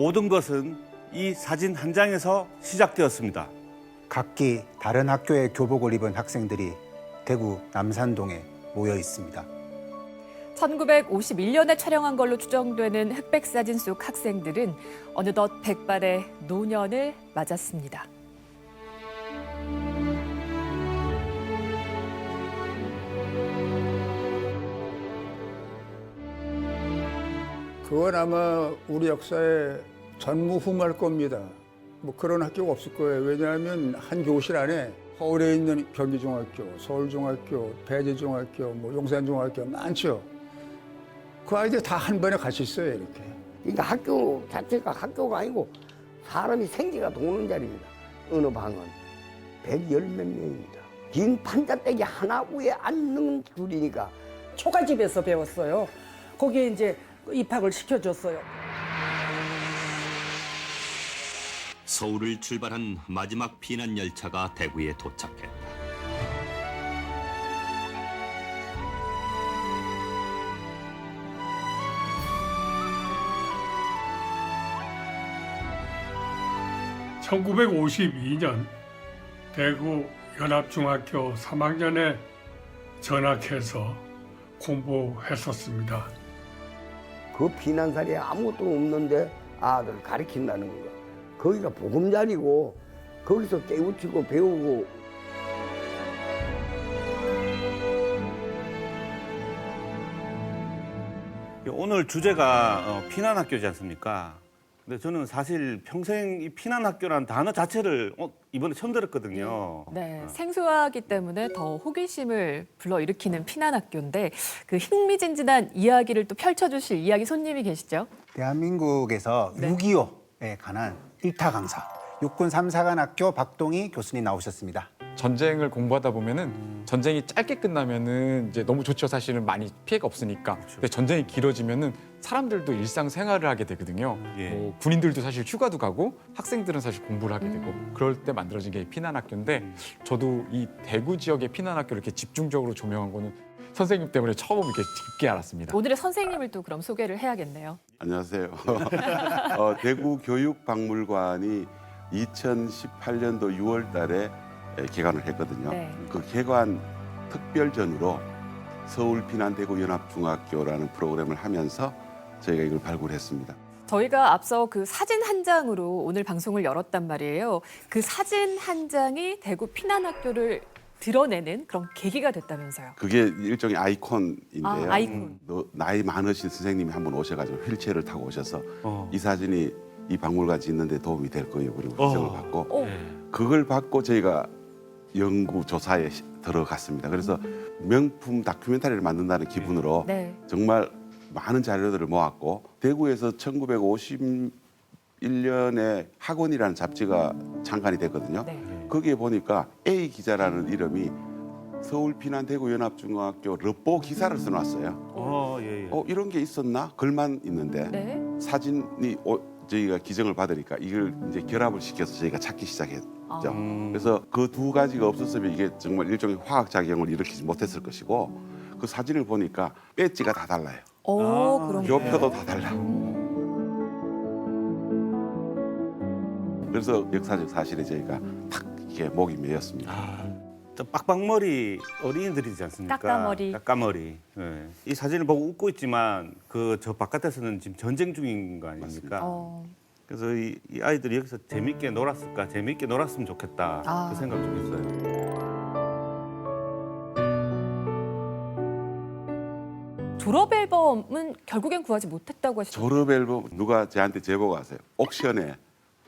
모든 것은 이 사진 한 장에서 시작되었습니다. 각기 다른 학교의 교복을 입은 학생들이 대구 남산동에 모여 있습니다. 1951년에 촬영한 걸로 추정되는 흑백 사진 속 학생들은 어느덧 백발의 노년을 맞았습니다. 그건 아마 우리 역사의 전무후무할 겁니다. 뭐 그런 학교가 없을 거예요. 왜냐하면 한 교실 안에 서울에 있는 경기중학교, 서울중학교, 배제중학교, 뭐 용산중학교 많죠. 그 아이들 다 한 번에 같이 있어요, 이렇게. 그러니까 학교 자체가 학교가 아니고 사람이 생기가 도는 자리입니다. 어느 방은 백열 몇 명입니다. 긴 판자떼기 하나 위에 앉는 줄이니까 초가집에서 배웠어요. 거기에 이제 입학을 시켜줬어요. 서울을 출발한 마지막 피난 열차가 대구에 도착했다. (1952년) 대구 연합중학교 3학년에 전학해서 공부했었습니다. 그 피난사리에 아무것도 없는데 아들을 가르친다는 거. 거기가 보금자리고 거기서 깨우치고 배우고 오늘 주제가 어, 피난 학교지 않습니까? 근데 저는 사실 평생 이 피난 학교라는 단어 자체를 어, 이번에 처음 들었거든요. 네, 생소하기 때문에 더 호기심을 불러일으키는 피난 학교인데 그 흥미진진한 이야기를 또 펼쳐주실 이야기 손님이 계시죠? 대한민국에서 네. 6.25에 관한 일타 강사 육군 3사관학교 박동희 교수님 나오셨습니다. 전쟁을 공부하다 보면은 전쟁이 짧게 끝나면은 이제 너무 좋죠. 사실은 많이 피해가 없으니까. 근데 전쟁이 길어지면은 사람들도 일상생활을 하게 되거든요. 예. 뭐 군인들도 사실 휴가도 가고 학생들은 사실 공부를 하게 되고 그럴 때 만들어진 게 피난학교인데 저도 이 대구 지역의 피난학교를 이렇게 집중적으로 조명한 거는 선생님 때문에 처음 이렇게 깊게 알았습니다. 오늘의 선생님을 또 그럼 소개를 해야겠네요. 안녕하세요. 어, 대구 교육박물관이 2018년도 6월 달에 에, 개관을 했거든요. 네. 그 개관 특별전으로 서울 피난 대구 연합중학교라는 프로그램을 하면서 저희가 이걸 발굴했습니다. 저희가 앞서 그 사진 한 장으로 오늘 방송을 열었단 말이에요. 그 사진 한 장이 대구 피난학교를 드러내는 그런 계기가 됐다면서요. 그게 일종의 아이콘인데요. 아, 아이콘. 또 나이 많으신 선생님이 한분 오셔가지고 휠체어를 타고 오셔서 어. 이 사진이 이 박물관 짓는데 도움이 될 거예요. 그리고 어. 지적을 받고 어, 그걸 받고 저희가 연구 조사에 시- 들어갔습니다. 그래서 명품 다큐멘터리를 만든다는 기분으로 네. 정말 많은 자료들을 모았고 대구에서 1951년에 학원이라는 잡지가 창간이 됐거든요. 네. 거기에 보니까 A 기자라는 이름이 서울 피난 대구 연합중학교 럽보 기사를 써놨어요. 어, 예, 예. 어 이런 게 있었나? 글만 있는데 네. 사진이 오- 저희가 기증을 받으니까 이걸 이제 결합을 시켜서 저희가 찾기 시작했죠. 아. 음. 그래서 그 두 가지가 없었으면 이게 정말 일종의 화학 작용을 일으키지 못했을 것이고 그 사진을 보니까 배지가 다 달라요. 오, 아, 그런 교표도 다 달라. 그래서 역사적 사실에 저희가 탁 이게 목이 메였습니다. 아, 저 빡빡머리 어린이들이지 않습니까? 까까머리. 까까머리. 예. 이 사진을 보고 웃고 있지만 그 저 바깥에서는 지금 전쟁 중인 거 아닙니까? 어, 그래서 이, 이 아이들이 여기서 재밌게 놀았을까? 재밌게 놀았으면 좋겠다. 아. 그 생각 좀 했어요. 졸업 앨범은 결국엔 구하지 못했다고 하시죠. 졸업 앨범 누가 저한테 제보가 왔어요. 옥션에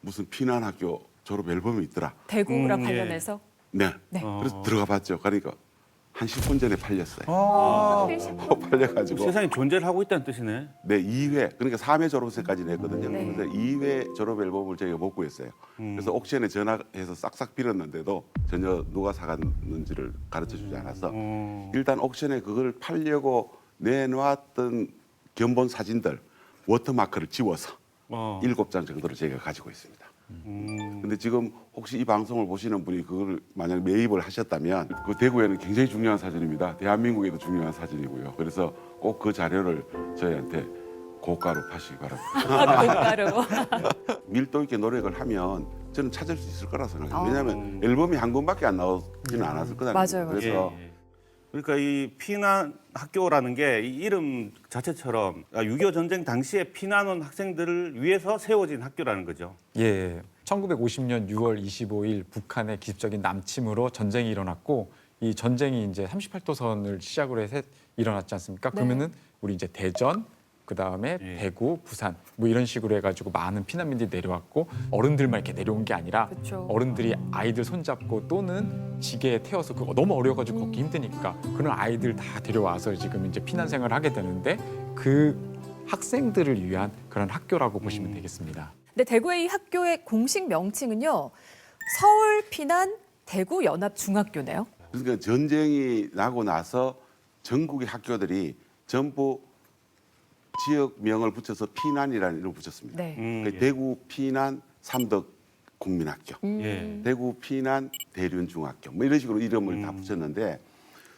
무슨 피난 학교 졸업 앨범이 있더라. 대구 랑 음, 예. 관련해서. 네. 네. 그래서 들어가 봤죠. 그러니까 한 10분 전에 팔렸어요. 아, 팔려가지고 세상에 존재를 하고 있다는 뜻이네. 네 2회 그러니까 3회 졸업생까지 냈거든요. 네. 그래서 2회 졸업 앨범을 저희가 못 구했어요. 음. 그래서 옥션에 전화해서 싹싹 빌었는데도 전혀 누가 사갔는지를 가르쳐 주지 않아서 어. 일단 옥션에 그걸 팔려고 내놓았던 견본 사진들 워터마크를 지워서 어. 일곱 장 정도를 저희가 가지고 있습니다. 음. 근데 지금 혹시 이 방송을 보시는 분이 그걸 만약 매입을 하셨다면 그 대구에는 굉장히 중요한 사진입니다. 대한민국에도 중요한 사진이고요. 그래서 꼭 그 자료를 저희한테 고가로 파시기 바랍니다. 아, 고가로. 밀도 있게 노력을 하면 저는 찾을 수 있을 거라 생각해요. 아. 왜냐하면 앨범이 한 권밖에 안 나오지는 않았을 거다. 맞아요, 맞아요. 그래서 예, 예. 그러니까 이 피난 학교라는 게이 이름 자체처럼 6.25 전쟁 당시에 피난 온 학생들을 위해서 세워진 학교라는 거죠. 예. 1950년 6월 25일 북한의 기습적인 남침으로 전쟁이 일어났고 이 전쟁이 이제 38도선을 시작으로 해서 일어났지 않습니까? 네. 그러면은 우리 이제 대전 그다음에 예. 대구, 부산 뭐 이런 식으로 해 가지고 많은 피난민들이 내려왔고 어른들만 이렇게 내려온 게 아니라 그쵸. 어른들이 아이들 손잡고 또는 지게에 태워서 그거 너무 어려워가지고 걷기 힘드니까 그런 아이들 다 데려와서 지금 이제 피난 생활을 하게 되는데 그 학생들을 위한 그런 학교라고 보시면 되겠습니다. 근데 대구의 이 학교의 공식 명칭은요. 서울 피난 대구 연합 중학교네요. 그러니까 전쟁이 나고 나서 전국의 학교들이 전부 지역명을 붙여서 피난이라는 이름을 붙였습니다. 네. 음, 그 예. 대구 피난 삼덕 국민학교, 음. 예. 대구 피난 대륜중학교 뭐 이런 식으로 이름을 다 음. 붙였는데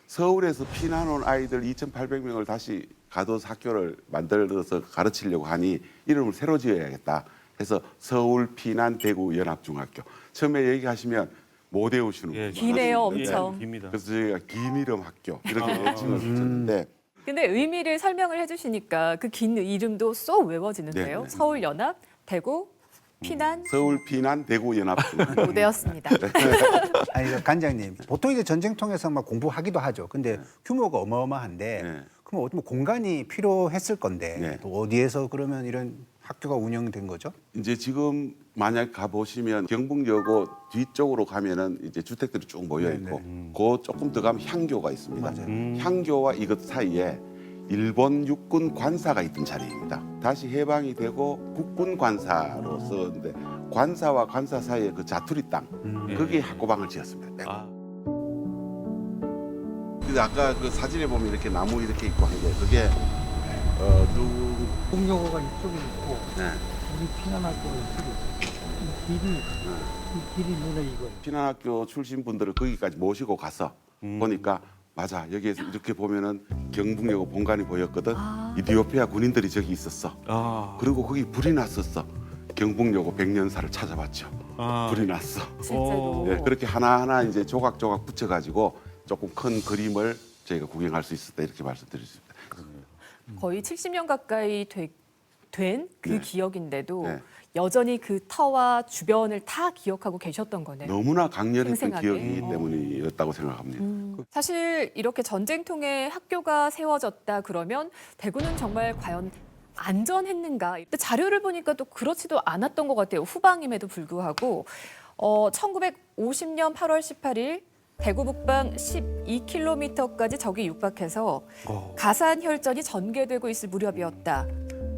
서울에서 피난 온 아이들 2,800명을 다시 가둬서 학교를 만들어서 가르치려고 하니 이름을 새로 지어야겠다. 해서 서울 피난 대구 연합중학교. 처음에 얘기하시면 못 외우시는 예, 분들 기네요, 엄청. 예, 깁니다. 그래서 저희가 긴 이름 학교 이렇게 아. 명칭을 붙였는데 근데 의미를 설명을 해주시니까 그 긴 이름도 쏙 외워지는데요. 네, 네. 서울 연합 대구 피난 서울 피난 대구 연합중학교. 무대였습니다. 아니 그 간장님 보통 이제 전쟁통에서 막 공부하기도 하죠. 근데 규모가 어마어마한데 네. 그럼 어디 뭐 공간이 필요했을 건데 네. 또 어디에서 그러면 이런 학교가 운영된 거죠? 이제 지금 만약 가 보시면 경북여고 뒤쪽으로 가면은 이제 주택들이 쭉 모여 있고 그 조금 더 가면 향교가 있습니다. 음. 향교와 이것 사이에 일본 육군 관사가 있던 자리입니다. 다시 해방이 되고 국군 관사로 썼는데 관사와 관사 사이에 그 자투리 땅 예. 거기에 학고방을 지었습니다. 네. 아, 근데 아까 그 사진에 보면 이렇게 나무 이렇게 있고 한 게 그게 어 누구 공여고가 이쪽에 있고 네. 우리 피난학교가 이쪽에 있어요. 이 길이 이 길이 눈에 익어요. 피난학교 출신 분들을 거기까지 모시고 가서 음. 보니까 맞아 여기에서 이렇게 보면은 경북여고 본관이 보였거든 아. 이디오피아 군인들이 저기 있었어 아, 그리고 거기 불이 났었어 경북여고 백년사를 찾아봤죠 아. 불이 났어 실제로. 예, 그렇게 하나하나 이제 조각조각 붙여가지고 조금 큰 그림을 저희가 구경할 수 있었다 이렇게 말씀드릴 수 있습니다 거의 70년 가까이 된 그 네. 기억인데도 네. 여전히 그 터와 주변을 다 기억하고 계셨던 거네요. 너무나 강렬했던 생생하게. 기억이기 어. 때문이었다고 생각합니다 음, 사실 이렇게 전쟁통에 학교가 세워졌다 그러면 대구는 정말 과연 안전했는가? 근데 자료를 보니까 또 그렇지도 않았던 것 같아요. 후방임에도 불구하고 어, 1950년 8월 18일 대구 북방 12km까지 적이 육박해서 어. 가산 혈전이 전개되고 있을 무렵이었다.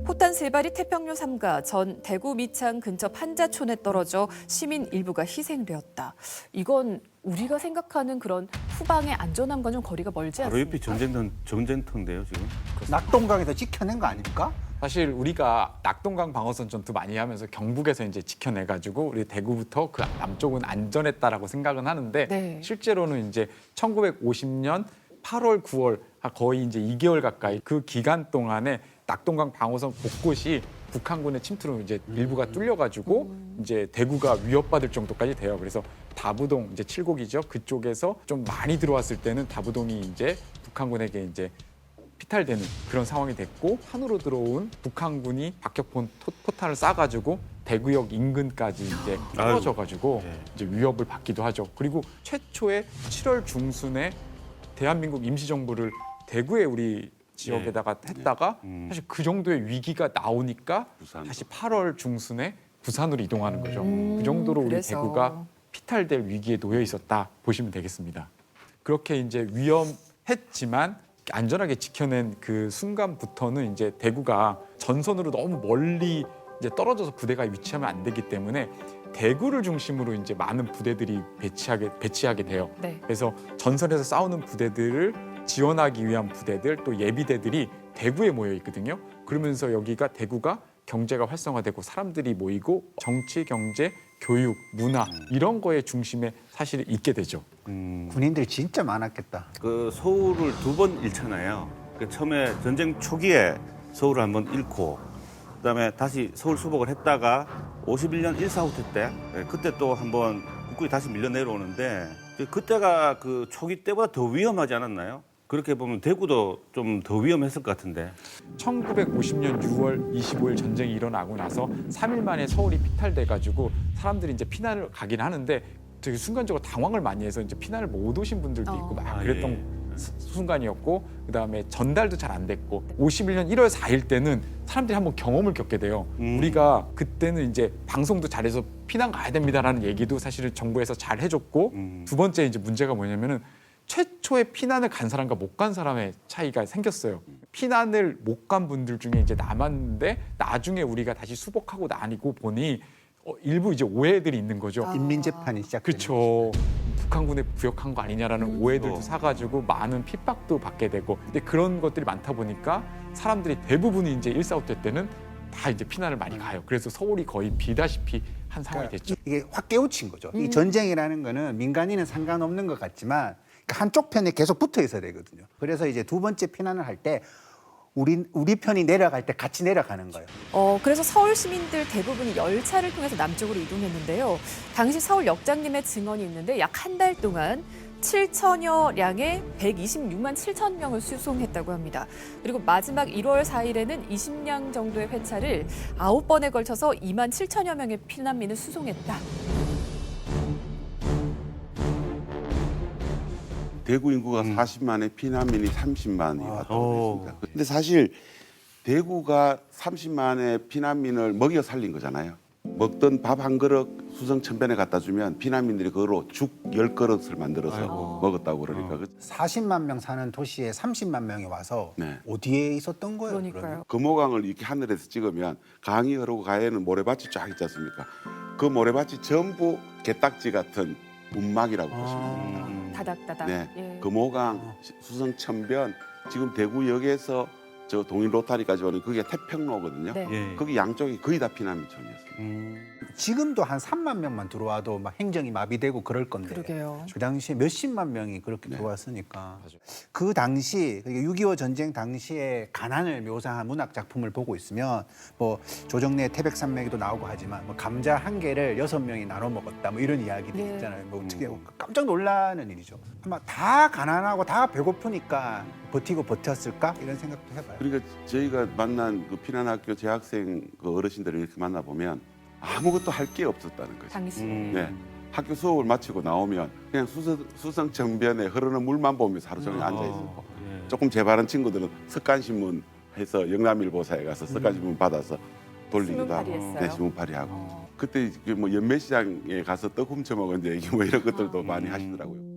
포탄 세 발이 태평로 삼가 전 대구 미창 근처 판자촌에 떨어져 시민 일부가 희생되었다. 이건 우리가 생각하는 그런 후방의 안전함과 좀 거리가 멀지 바로 옆이 않습니까? 전쟁터, 전쟁터인데요, 지금. 낙동강에서 찍혀낸 거 아닙니까? 사실 우리가 낙동강 방어선 전투 많이 하면서 경북에서 이제 지켜내가지고 우리 대구부터 그 남쪽은 안전했다라고 생각은 하는데 네. 실제로는 이제 1950년 8월, 9월 거의 이제 2개월 가까이 그 기간 동안에 낙동강 방어선 곳곳이 북한군의 침투로 이제 일부가 뚫려가지고 이제 대구가 위협받을 정도까지 돼요. 그래서 다부동 이제 칠곡이죠. 그쪽에서 좀 많이 들어왔을 때는 다부동이 이제 북한군에게 이제 피탈되는 그런 상황이 됐고 산으로 들어온 북한군이 박격포 토- 포탄을 쏴가지고 대구역 인근까지 이제 떨어져가지고 예. 이제 위협을 받기도 하죠. 그리고 최초의 7월 중순에 대한민국 임시정부를 대구에 우리 지역에다가 했다가 음. 사실 그 정도의 위기가 나오니까 부산. 다시 8월 중순에 부산으로 이동하는 거죠. 음, 그 정도로 우리 그래서. 대구가 피탈될 위기에 놓여 있었다 보시면 되겠습니다. 그렇게 이제 위험했지만 안전하게 지켜낸 그 순간부터는 이제 대구가 전선으로 너무 멀리 이제 떨어져서 부대가 위치하면 안 되기 때문에 대구를 중심으로 이제 많은 부대들이 배치하게 배치하게 돼요. 네. 그래서 전선에서 싸우는 부대들을 지원하기 위한 부대들 또 예비대들이 대구에 모여 있거든요. 그러면서 여기가 대구가 경제가 활성화되고 사람들이 모이고 정치, 경제, 교육, 문화 이런 거의 중심에 사실 있게 되죠. 음, 군인들이 진짜 많았겠다. 그 서울을 두 번 잃잖아요. 그 처음에 전쟁 초기에 서울을 한번 잃고 그다음에 다시 서울 수복을 했다가 51년 1사 후퇴 때 예, 그때 또 한번 국군이 다시 밀려 내려오는데 그때가 그 초기 때보다 더 위험하지 않았나요? 그렇게 보면 대구도 좀 더 위험했을 것 같은데. 1950년 6월 25일 전쟁이 일어나고 나서 3일 만에 서울이 피탈돼 가지고 사람들이 이제 피난을 가긴 하는데 되게 순간적으로 당황을 많이 해서 이제 피난을 못 오신 분들도 있고 막 아, 그랬던 예. 수- 순간이었고 그다음에 전달도 잘 안 됐고 51년 1월 4일 때는 사람들이 한번 경험을 겪게 돼요. 음. 우리가 그때는 이제 방송도 잘해서 피난 가야 됩니다라는 얘기도 사실은 정부에서 잘 해줬고 음. 두 번째 이제 문제가 뭐냐면은 최초에 피난을 간 사람과 못 간 사람의 차이가 생겼어요. 피난을 못 간 분들 중에 이제 남았는데 나중에 우리가 다시 수복하고 나니고 보니 어, 일부 이제 오해들이 있는 거죠. 인민 재판이 시작되는 그렇죠. 북한군에 부역한 거 아니냐라는 음. 오해들도 어. 사가지고 많은 핍박도 받게 되고 근데 그런 것들이 많다 보니까 사람들이 대부분이 이제 일사후퇴 때는 다 이제 피난을 많이 가요. 그래서 서울이 거의 비다시피 한 상황이 그러니까 됐죠. 이게 확 깨우친 거죠. 음. 이 전쟁이라는 거는 민간인은 상관없는 것 같지만 그 한쪽 편에 계속 붙어 있어야 되거든요. 그래서 이제 두 번째 피난을 할 때 우리 우리 편이 내려갈 때 같이 내려가는 거예요. 어, 그래서 서울 시민들 대부분이 열차를 통해서 남쪽으로 이동했는데요. 당시 서울 역장님의 증언이 있는데 약 한 달 동안 7천여 량의 126만 7천 명을 수송했다고 합니다. 그리고 마지막 1월 4일에는 20량 정도의 회차를 9번에 걸쳐서 2만 7천여 명의 피난민을 수송했다. 대구 인구가 40만에 피난민이 30만이 왔다고 오. 했습니다. 근데 사실 대구가 30만의 피난민을 먹여 살린 거잖아요. 먹던 밥 한 그릇 수성 천변에 갖다 주면 피난민들이 그거로 죽 열 그릇을 만들어서 아이고. 먹었다고 그러니까 그 40만 명 사는 도시에 30만 명이 와서 네. 어디에 있었던 거예요? 그러니까요. 금호강을 이렇게 하늘에서 찍으면 강이 흐르고 가에는 모래밭이 쫙 있지 않습니까? 그 모래밭이 전부 게딱지 같은 운막이라고 보시면 됩니다. 음. 다닥다닥. 네, 예. 금호강, 수성 천변, 지금 대구역에서 저 동인 로타리까지 오는 그게 태평로거든요. 네. 예. 거기 양쪽이 거의 다 피난민촌이었어요. 음. 지금도 한 3만 명만 들어와도 막 행정이 마비되고 그럴 건데 그러게요. 그 당시에 몇십만 명이 그렇게 네. 들어왔으니까 그 당시 6.25 전쟁 당시에 가난을 묘사한 문학 작품을 보고 있으면 뭐 조정래 태백산맥에도 나오고 하지만 뭐 감자 한 개를 여섯 명이 나눠 먹었다 뭐 이런 이야기들이 네. 있잖아요. 뭐 어떻게 깜짝 놀라는 일이죠. 아마 다 가난하고 다 배고프니까 버티고 버텼을까 이런 생각도 해봐요. 그러니까 저희가 만난 그 피난학교 재학생 그 어르신들을 이렇게 만나 보면 아무것도 할 게 없었다는 거죠. 당시. 음. 네. 학교 수업을 마치고 나오면 그냥 수성, 수성 정변에 흐르는 물만 보면서 하루 종일 앉아 있었고 예. 조금 재바른 친구들은 석간신문 해서 영남일보사에 가서 석간신문 받아서 돌리기도 하고 신문팔이 했어요? 네, 신문팔이 하고 어. 그때 이게 뭐 연매시장에 가서 떡 훔쳐 먹은 얘기 뭐 이런 것들도 아. 많이 음. 하시더라고요.